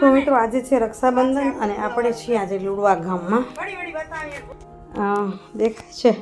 તો મિત્રો આજે છે રક્ષાબંધન અને આપણે છીએ આજે લુડવા ગામમાં. દેખાય છે.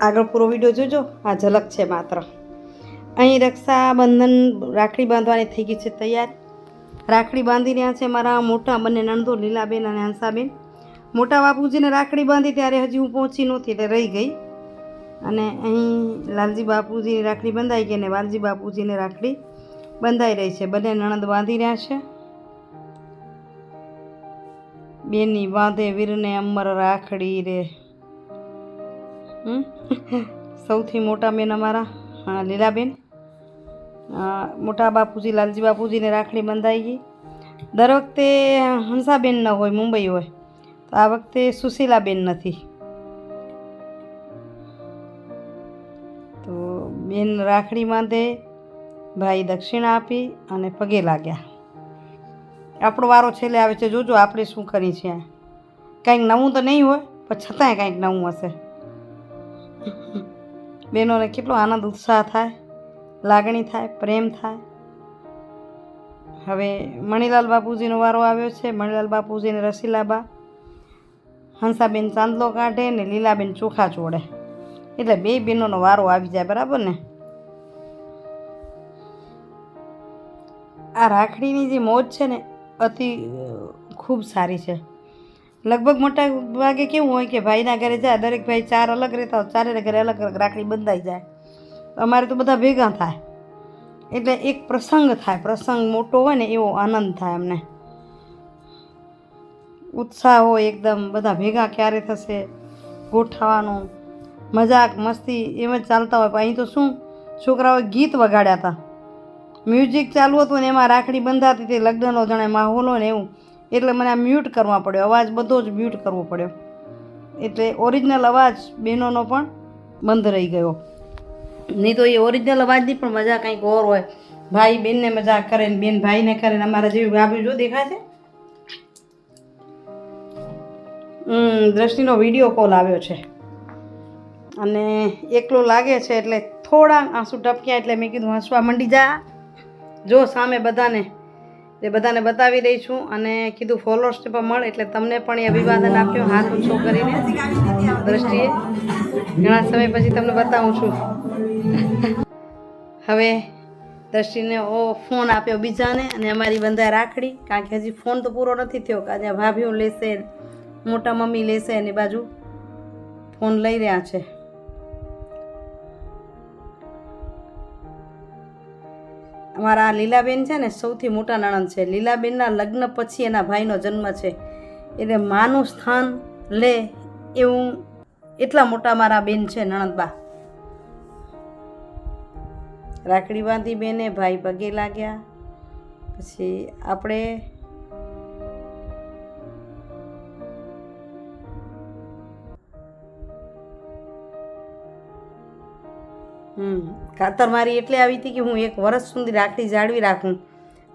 આગળ પૂરો વીડિયો જોજો. આ ઝલક છે માત્ર. અહીં રક્ષાબંધન રાખડી બાંધવાની થઈ ગઈ છે તૈયાર. રાખડી બાંધી રહ્યા છે મારા મોટા બંને નણંદો લીલાબેન અને હંસાબેન. મોટા બાપુજીને રાખડી બાંધી ત્યારે હજી હું પહોંચી નહોતી એટલે રહી ગઈ. અને અહીં લાલજી બાપુજીની રાખડી બંધાઈ ગઈ અને વાલજી બાપુજીને રાખડી બંધાઈ રહી છે. બંને નણંદ બાંધી રહ્યા છે. બેની બાંધે વીરને અમર રાખડી રે? સૌથી મોટા બેન અમારા લીલાબેન. મોટા બાપુજી, લાલજી બાપુજીને રાખડી બંધાઈ ગઈ. દર વખતે હંસાબેન ન હોય, મુંબઈ હોય. તો આ વખતે સુશીલાબેન નથી. તો બેન રાખડી બાંધે ભાઈ દક્ષિણા આપી અને પગે લાગ્યા. આપણો વારો છેલ્લે આવે છે. જોજો આપણે શું કરી છે. કાંઈક નવું તો નહીં હોય, પણ છતાંય કાંઈક નવું હશે. બહેનોને કેટલો આનંદ, ઉત્સાહ થાય, લાગણી થાય, પ્રેમ થાય. હવે મણિલાલ બાપુજીનો વારો આવ્યો છે. મણિલાલ બાપુજીને રસીલાબા, હંસાબેન ચાંદલો કાઢે ને લીલાબેન ચોખા ચોડે. એટલે બે બહેનોનો વારો આવી જાય, બરાબર ને? આ રાખડીની જે મોજ છે ને, અતિ ખૂબ સારી છે. લગભગ મોટા ભાગે કેવું હોય કે ભાઈના ઘરે જાય, દરેક ભાઈ ચાર અલગ રહેતા હોય ચારેના ઘરે અલગ અલગ રાખડી બંધાઈ જાય. અમારે તો બધા ભેગા થાય. એટલે એક પ્રસંગ થાય, પ્રસંગ મોટો હોય ને એવો આનંદ થાય અમને. ઉત્સાહ હોય એકદમ, બધા ભેગા ક્યારે થશે ગોઠવવાનું મજાક, મસ્તી એમ જ ચાલતા હોય. પણ અહીં તો શું છોકરાઓએ ગીત વગાડ્યા હતા. મ્યુઝિક ચાલુ હતું ને એમાં રાખડી બંધાતી હતી, લગ્નનો જાણે માહોલ ને એવું. એટલે મને આ મ્યુટ કરવા પડ્યો, અવાજ બધો જ મ્યુટ કરવો પડ્યો. એટલે ઓરિજિનલ અવાજ બહેનોનો પણ બંધ રહી ગયો. નહીં તો એ ઓરિજિનલ અવાજની પણ મજા કંઈક ઓર હોય. ભાઈ બેનને મજા કરે ને બેન ભાઈને કરે ને અમારા જેવી ભાભી જો દેખાય છે દ્રષ્ટિનો વીડિયો કોલ આવ્યો છે. અને એકલો લાગે છે એટલે થોડા આંસુ ટપક્યા એટલે મેં કીધું હસવા મંડી જા. જો સામે બધાને, એ બધાને બતાવી રહી છું અને કીધું ફોલોઅર્સને પણ મળે એટલે તમને પણ એ અભિવાદન આપ્યો, હાથ ઊંચો કરીને. દ્રષ્ટિએ ઘણા સમય પછી તમને બતાવું છું. હવે દ્રષ્ટિને ઓ ફોન આપ્યો બીજાને અને અમારી બંધાય રાખડી, કારણ કે હજી ફોન તો પૂરો નથી થયો આજે ભાભીઓ લેશે, મોટા મમ્મી લેશે, એની બાજુ ફોન લઈ રહ્યા છે. અમારા લીલાબેન છે ને સૌથી મોટા નણંદ છે. લીલાબેનના લગ્ન પછી એના ભાઈનો જન્મ છે. એટલે માનું સ્થાન લે એવું એટલા મોટા મારા બેન છે નણંદબા. રાખડી બાંધી બેને ભાઈ પગે લાગ્યા. પછી આપણે હમ. કાતર મારી એટલે આવી હતી કે હું એક વર્ષ સુધી રાખડી જાળવી રાખું.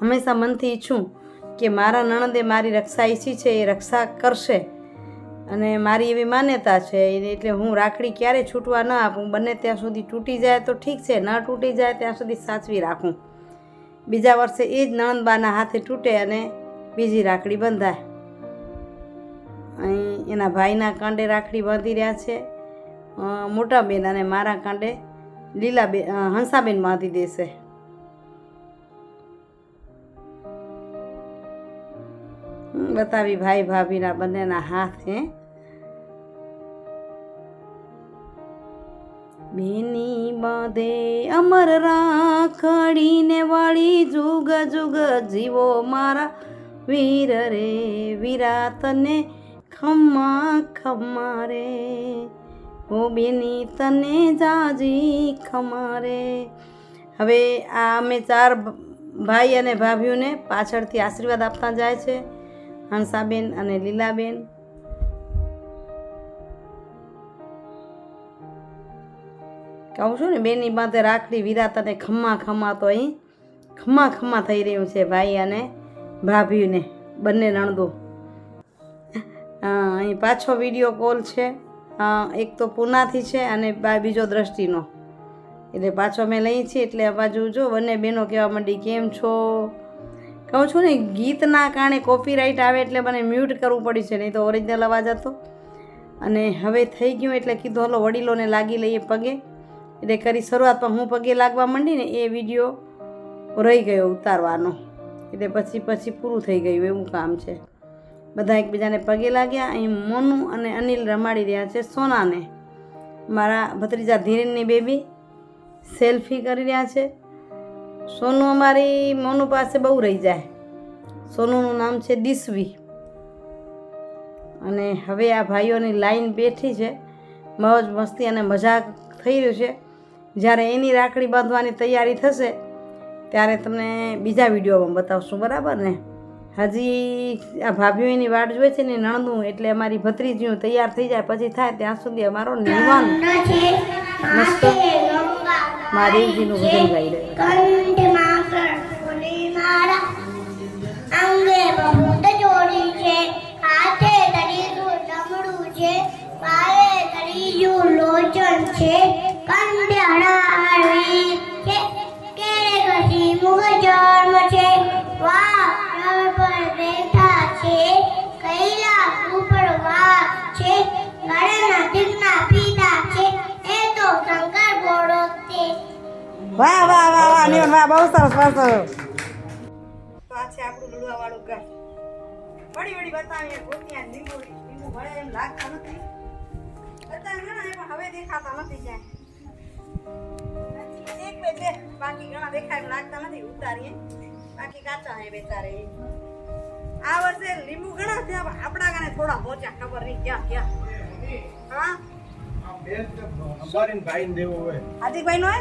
હંમેશા મનથી ઈચ્છું કે મારા નણંદે મારી રક્ષા ઈચ્છી છે, એ રક્ષા કરશે. અને મારી એવી માન્યતા છે એટલે હું રાખડી ક્યારે છૂટવા ન આપું. બંને ત્યાં સુધી તૂટી જાય તો ઠીક છે, ન તૂટી જાય ત્યાં સુધી સાચવી રાખું. બીજા વર્ષે એ જ નણંદબાના હાથે તૂટે અને બીજી રાખડી બંધાય. અહીં એના ભાઈના કાંડે રાખડી બાંધી રહ્યા છે. મોટા બેન અને મારા કાંડે લીલાબેન અ, હંસાબેન બાંધી દેશે. બતાવી ભાઈ ભાભીના બંનેના હાથ હે? બેની બાંધે અમર રાખડીને વાળી જુગ જુગ જીવો મારા વીર રે વીરા તને ખમ્મા ખમ્મા રે. ઓ બેની, તને જાજી ખમારે. હવે આ અમે ચાર ભાઈ અને ભાભીઓને પાછળથી આશીર્વાદ આપતા જાય છે. હંસાબેન અને લીલાબેન. કહું છું ને, બેની માથે રાખડી વિરાત અને ખમ્મા ખમ્મા તો અહીં ખમ્મા ખમ્મા થઈ રહ્યું છે ભાઈ અને ભાભીને બંને નણદો. અહીં પાછો વીડિયો કોલ છે. એક તો પૂનાથી છે અને બીજો દ્રષ્ટિનો. એટલે પાછો અમે લઈએ છીએ, એટલે આ બાજુ જો બંને બહેનો કહેવા માંડી, કેમ છો? કહું છું ને, ગીતના કારણે કોપીરાઇટ આવે એટલે મને મ્યુટ કરવું પડ્યું છે, નહીં તો ઓરિજિનલ અવાજ હતો. અને હવે થઈ ગયું એટલે કીધું, હલો, વડીલોને લાગી લઈએ પગે. એટલે કરી શરૂઆતમાં હું પગે લાગવા માંડી ને એ વીડિયો રહી ગયો ઉતારવાનો. એટલે પછી પછી પૂરું થઈ ગયું એવું કામ છે. બધા એકબીજાને પગે લાગ્યા. અહીં મોનુ અને અનિલ રમાડી રહ્યા છે સોનાને. મારા ભત્રીજા ધીરેનની બેબી સેલ્ફી કરી રહ્યા છે. સોનું અમારી મોનુ પાસે બહુ રહી જાય. સોનુનું નામ છે દિસવી. અને હવે આ ભાઈઓની લાઈન બેઠી છે. મોજ મસ્તી અને મજાક થઈ રહ્યું છે. જ્યારે એની રાખડી બાંધવાની તૈયારી થશે, ત્યારે તમને બીજા વિડીયોમાં બતાવશું. બરાબર ને? હજી આ ભાભીઓની વાટ જોઈએ છે ને નણનું એટલે અમારી ભત્રીજીઓ તૈયાર થઈ જાય પછી થાય ત્યાં સુધી અમારો નિવાન મસ્ત. મહાદેવજીનું ભજન ગાઈ રહ્યો છે. કંડ તરીજું વાહ વાહ વાહ વાહ નિવન વાહ બહુ સરસ બહુ સરસ. તો આ છે આપણું લુડવા વાળું ઘર. વળી વળી બતાવીએ ગોતિયા લીંબુ લીંબુ ભળે એમ લાગતા નથી. બતાવે ઘણા એમાં હવે દેખાતા નથી ક્યાંય. એક બે બે બાકી ઘણા દેખાય એમ લાગતા નથી ઉતારીએ. બાકી કાચા હે બેચારે આ વર્ષે લીંબુ ઘણા થયા આપણા ગાને થોડા પહોંચ્યા ખબર નહીં ક્યાં ક્યાં. હા અમારી ભાઈ દેવો હોય હાર્દિકભાઈ નો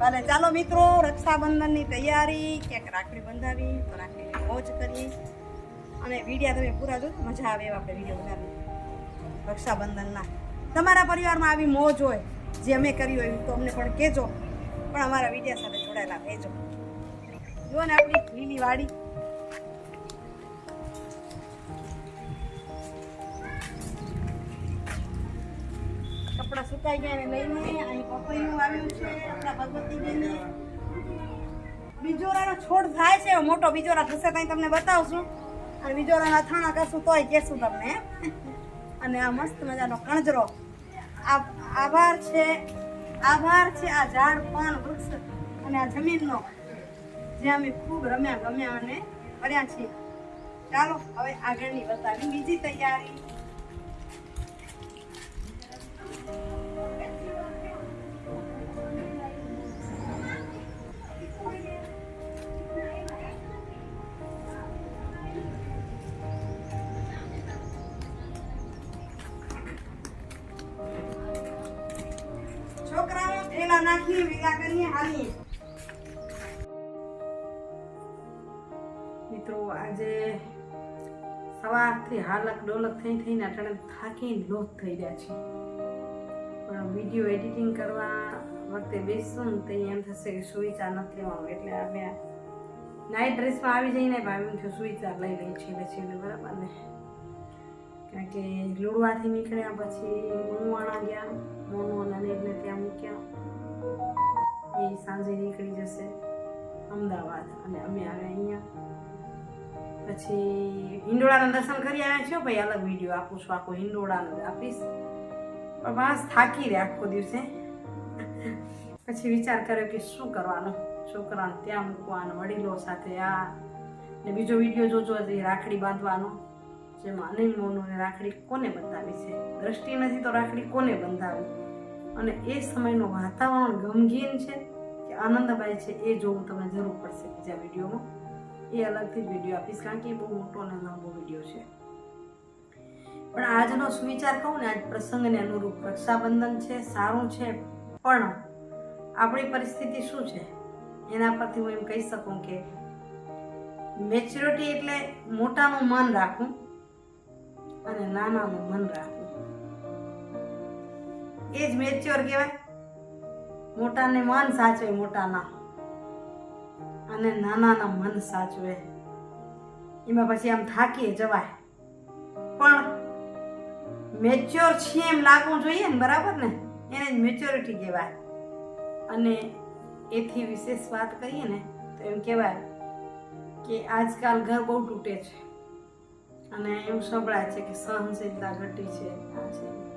ભલે ચાલો મિત્રો રક્ષાબંધનની તૈયારી ક્યાંક રાખડી બંધાવી તો મોજ કરીએ. અને વિડીયા તમે પૂરા જો મજા આવે એવા આપણે વીડિયો બનાવીએ. રક્ષાબંધનના. તમારા પરિવારમાં આવી મોજ હોય જે અમે કરી હોય તો અમને પણ કહેજો. પણ અમારા વિડીયા સાથે જોડાયેલા રહેજો. જો ને આપણી લીલી વાડી. કપડાં સુકાઈ ગયા લઈને અહીં પપૈયું આવ્યું છે, આપણા ભગવતીજીને. બીજોરાનો છોડ થાય છે મોટો બીજોરા થશે ત્યાં તમને બતાવશું. અને બીજોરાના થાણા કરશું, તોય કહેશું તમને. અને આ મસ્ત મજાનો કણજરો. આભાર છે આભાર છે આ ઝાડ પણ વૃક્ષ અને આ જમીનનો. જે અમે ખૂબ રમ્યા ગમ્યા અને કર્યા છીએ. ચાલો, હવે આગળની બતાવી બીજી તૈયારી. થેલા નાખીએ, ભેગા કરીએ, હાલીએ. મિત્રો, આજે સવારથી હાલક ડોલક થઈ થઈને અટાણે થાકી લોથ થઈ ગયા છે પણ વીડિયો એડિટિંગ કરવા વખતે બેસું ને તો એમ થશે કે સુવિચાર નથી લેવાનું એટલે અમે નાઇટ ડ્રેસમાં આવી જઈને ભાઈ થયું સુવિચાર લઈ લઈ છીએ છીએ બરાબર ને? કારણ કે લુડવાથી નીકળ્યા પછી મુવાણા ગયા. મોનો અને ત્યાં મૂક્યા. એ સાંજે નીકળી જશે અમદાવાદ. અને અમે આવે અહીંયા. પછી હિંડોળાના દર્શન કરી આવ્યા છો? ભાઈ, અલગ વીડિયો આપું છું. આખો હિંડોળાનો આપીશ. પણ માણસ થાકી રહ્યા આખો દિવસે. પછી વિચાર કર્યો કે શું કરવાનું? છોકરાને ત્યાં મૂકવાનું, વડીલો સાથે આ. ને બીજો વીડિયો જોજો હતી રાખડી બાંધવાનો. જેમાં અનિલ મોનુને રાખડી કોને બંધાવી છે? દ્રષ્ટિ નથી તો રાખડી કોને બંધાવી? અને એ સમયનું વાતાવરણ ગમગીન છે કે આનંદભાઈ છે, એ જોવું તમને જરૂર પડશે બીજા વિડીયોમાં. એ અલગથી જ વીડિયો આપીશ, કારણ કે એ બહુ મોટો અને લાંબો વીડિયો છે. પણ આજનો સુવિચાર કહું ને, આજ પ્રસંગને અનુરૂપ રક્ષાબંધન છે, સારું છે, પણ આપણી પરિસ્થિતિ શું છે? એના પરથી હું એમ કહી શકું કે મેચ્યોરિટી એટલે મોટાનું મન રાખવું અને નાનાનું મન રાખવું. એ જ મેચ્યોર કહેવાય. મોટાને મન સાચવે, મોટાના. અને નાનાના મન સાચવે. એમાં પછી આમ થાકીએ જવાય. પણ મેચ્યોર છીએ એમ લાગવું જોઈએ ને, બરાબર ને? એને જ મેચ્યોરિટી કહેવાય. અને એથી વિશેષ વાત કરીએ ને, તો એમ કહેવાય કે આજકાલ ઘર બહુ તૂટે છે. અને એવું સંભળાય છે કે સહનશીલતા ઘટી છે. આ છે.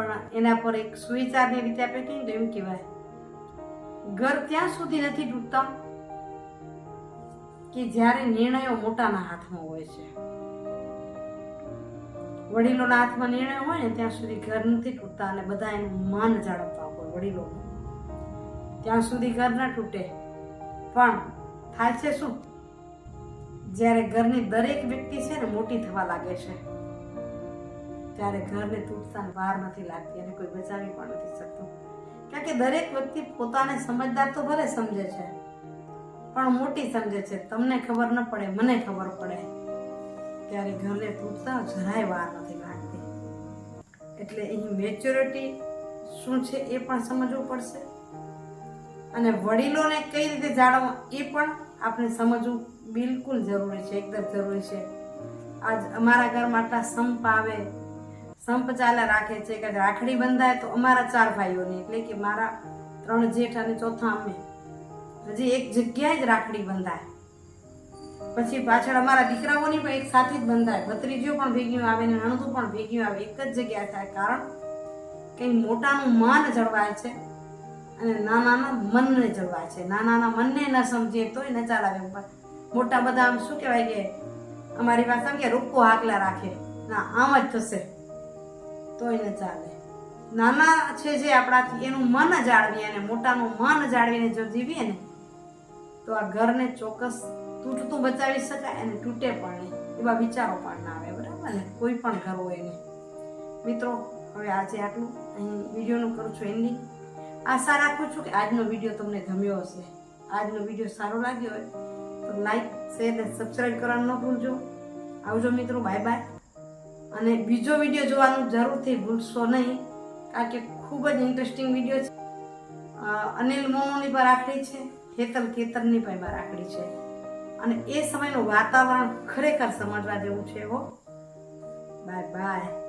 પણ એના પર એક સુવિચારની રીતે આપણે કહીએ તો એમ કહેવાય. ઘર ત્યાં સુધી નથી તૂટતા કે જ્યારે નિર્ણયો મોટાના હાથમાં હોય છે. વડીલોના હાથમાં નિર્ણય હોય ને ત્યાં સુધી ઘર નથી તૂટતા અને બધા એનું માન જાળવતા હોય વડીલોનું. ત્યાં સુધી ઘર ના તૂટે. પણ થાય છે શું? જ્યારે ઘરની દરેક વ્યક્તિ છે ને મોટી થવા લાગે છે. ત્યારે ઘરને તૂટતા વાર નથી લાગતી અને કોઈ બચાવી પણ નથી શકતું. કારણ કે દરેક વ્યક્તિ પોતાને સમજદાર તો ભલે સમજે છે, પણ મોટી સમજે છે. તમને ખબર ન પડે, મને ખબર પડે ત્યારે ઘરને તૂટતા જરાય વાર નથી લાગતી. એટલે અહીં મેચ્યોરિટી શું છે એ પણ સમજવું પડશે. અને વડીલોને કઈ રીતે જાળવવા એ પણ આપણે સમજવું બિલકુલ જરૂરી છે, એકદમ જરૂરી છે. આજ અમારા ઘરમાં આટલા સંપ આવે સંપ રાખે છે કે રાખડી બંધાય તો અમારા ચાર ભાઈઓની એટલે કે મારા ત્રણ જેઠ અને ચોથા અમે હજી એક જગ્યાએ જ રાખડી બંધાય. પછી પાછળ અમારા દીકરાઓની પણ એક સાથે જ બંધાય. ભત્રીજીઓ પણ ભેગ્યું આવે ને નણંદું પણ ભેગ્યું આવે. એક જ જગ્યાએ થાય. કારણ કે મોટાનું માન જળવાય છે અને નાનાના મનને જળવાય છે. નાનાના મનને ન સમજીએ તોય ન ચાલાવે ઉપર મોટા બધા આમ શું કહેવાય કે અમારી પાસે આમ કે રૂપકો હાકલા રાખે. ના, આમ જ થશે. તોય એને ચાલે. નાના છે જે આપણાથી, એનું મન જાળવીએ અને મોટાનું મન જાળવીને જો જીવીએ ને, તો આ ઘરને ચોક્કસ તૂટતું બચાવી શકાય અને તૂટે પણ નહીં. એવા વિચારો પણ ના આવે, બરાબર ને? કોઈ પણ ઘર હોય એને. મિત્રો, હવે આજે આટલું. અહીં વિડીયોનું કરું છું એની આશા રાખું છું કે આજનો વીડિયો તમને ગમ્યો હશે. આજનો વીડિયો સારો લાગ્યો હોય, તો લાઈક શેર અને સબસ્ક્રાઈબ કરવાનું ન ભૂલજો. આવજો મિત્રો બાય બાય અને બીજો વીડિયો જોવાનું જરૂરથી ભૂલશો નહીં, કારણ કે ખૂબ જ ઇન્ટરેસ્ટિંગ વીડિયો છે. અનિલ મોનોની પર રાખડી છે હેતલ કેતનની પણ બાર રાખડી છે. અને એ સમયનું વાતાવરણ ખરેખર સમજવા જેવું છે હો. Bye bye.